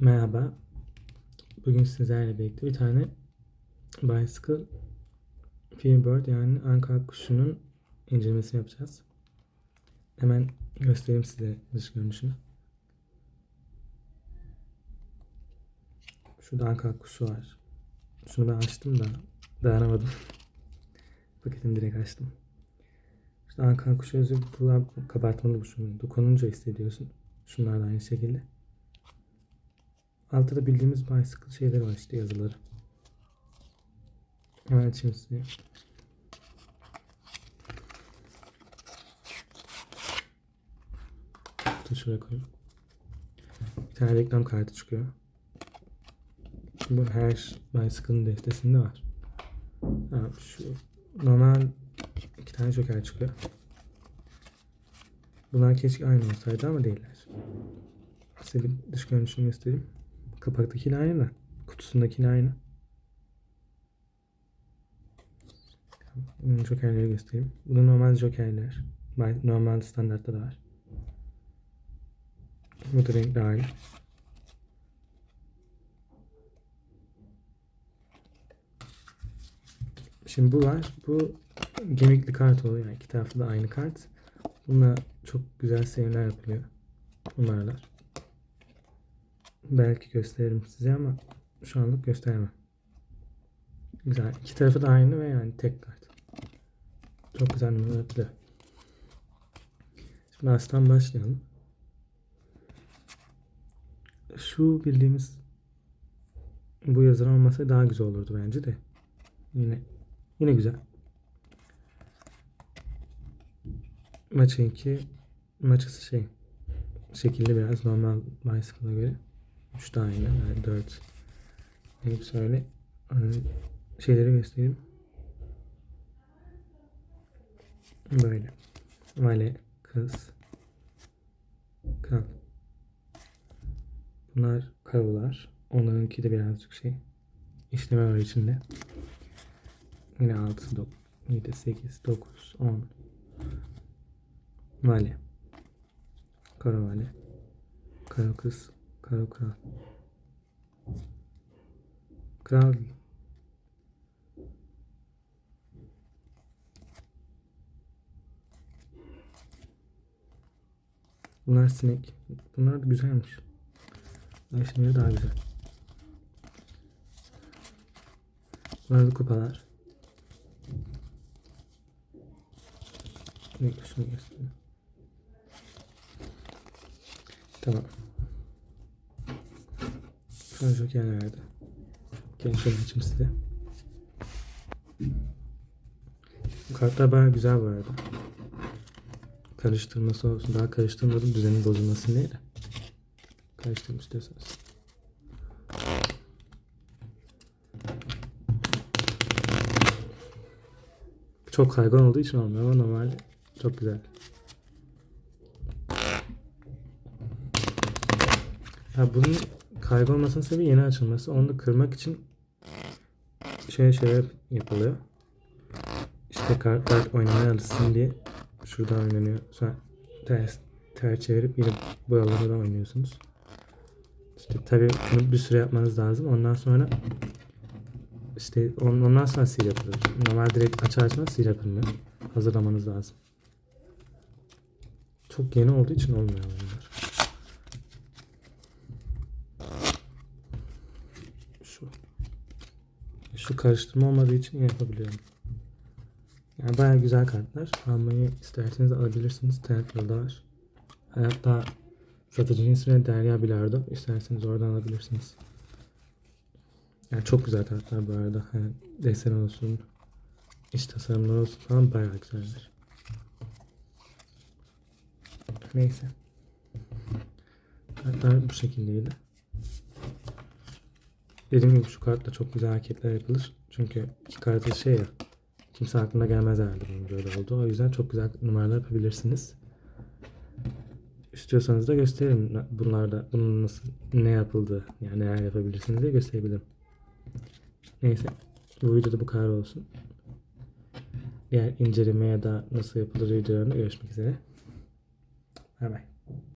Merhaba. Bugün sizlerle birlikte bir tane Bicycle Fearbird yani Ankara kuşunun incelemesini yapacağız. Hemen göstereyim size dış görünüşünü. Şurada Ankara kuşu var. Şunu ben açtım da dayanamadım. Paketini direkt açtım. İşte Ankara kuşu özü kulağım kabartmalı bu şunu. Dokununca hissediyorsun. Şunlar da aynı şekilde. Altta bildiğimiz bicycle şeyleri var işte yazıları. Hemen açayım size. Dur şuraya koyayım. Bir tane reklam kartı çıkıyor. Bu her bicycle'ın destesinde var. Ha, şu normal iki tane joker çıkıyor. Bunlar keşke aynı olsaydı ama değiller. Size bir dış görünüşünü göstereyim. Kapaktakiyle aynı da kutusundakiyle aynı. Jokerleri göstereyim. Bu normal jokerler. Normal standartta da var. Bu da renkli hali. Şimdi bu var. Bu gemikli kart oluyor. Yani iki tarafta da aynı kart. Bununla çok güzel seriler yapılıyor. Bunlarla. Belki gösteririm size ama şu anlık gösteremem. Güzel. İki tarafı da aynı ve yani tek kart. Çok güzel yapılıyor. Şimdi aslan başlayalım. Şu bildiğimiz bu yazılar olmasa daha güzel olurdu bence de. Yine yine güzel. Maça 2 maçası şey şekilli biraz normal bicycle'a göre. 3 tane yani 4 hepsi öyle Hani şeyleri göstereyim. Böyle. Vale, kız, kal. Bunlar karolar. Onlarınki de birazcık şey. İşleme var içinde. Yine 6, 9, 7, 8, 9, 10. Vale. Karo vale. Karo kız. Karo kral. Kral. Bunlar sinek. Bunlar da güzelmiş. Ayşe'nin daha güzel. Bunlar da kupalar. Şunu göstereyim. Tamam. An joker nerede? Gelin şöyle açayım size. Bu kartlar baya güzel bu arada. Karıştırması olsun. Daha karıştırmadım düzenin bozulmasın diye de. Karıştırmak istiyorsanız. Çok kaygan olduğu için olmuyor ama normal çok güzel. Ha bunun kaygan olmasının sebebi yeni açılması. Onu da kırmak için şöyle şeyler yapılıyor. İşte kartlar oynamaya alışsın diye şuradan oynanıyor. Sonra ters, ters çevirip yine buralara da oynuyorsunuz. İşte tabii bunu bir süre yapmanız lazım. Ondan sonra işte on- ondan sonra sil yapılır. Normal direkt açar açmaz sil yapılmıyor. Hazırlamanız lazım. Çok yeni olduğu için olmuyor bunlar. Şu. Şu karıştırma olmadığı için yapabiliyorum. Yani bayağı güzel kartlar. Almayı isterseniz alabilirsiniz. Trendyol'da var. Hatta satıcının ismi Derya Bilardo. İsterseniz oradan alabilirsiniz. Yani çok güzel kartlar bu arada. Yani desen olsun, iç tasarımlar olsun falan bayağı güzeller. Neyse. Kartlar bu şekildeydi. Dediğim gibi şu kartla çok güzel hareketler yapılır. Çünkü iki kartı şey ya. Kimse aklına gelmez herhalde bunun böyle olduğu. O yüzden çok güzel numaralar yapabilirsiniz. İstiyorsanız da gösteririm bunlarda bunun nasıl ne yapıldı yani neler yapabilirsiniz diye gösterebilirim. Neyse bu videoda bu kadar olsun. Diğer inceleme ya da nasıl yapılır videolarında görüşmek üzere. Bay bay.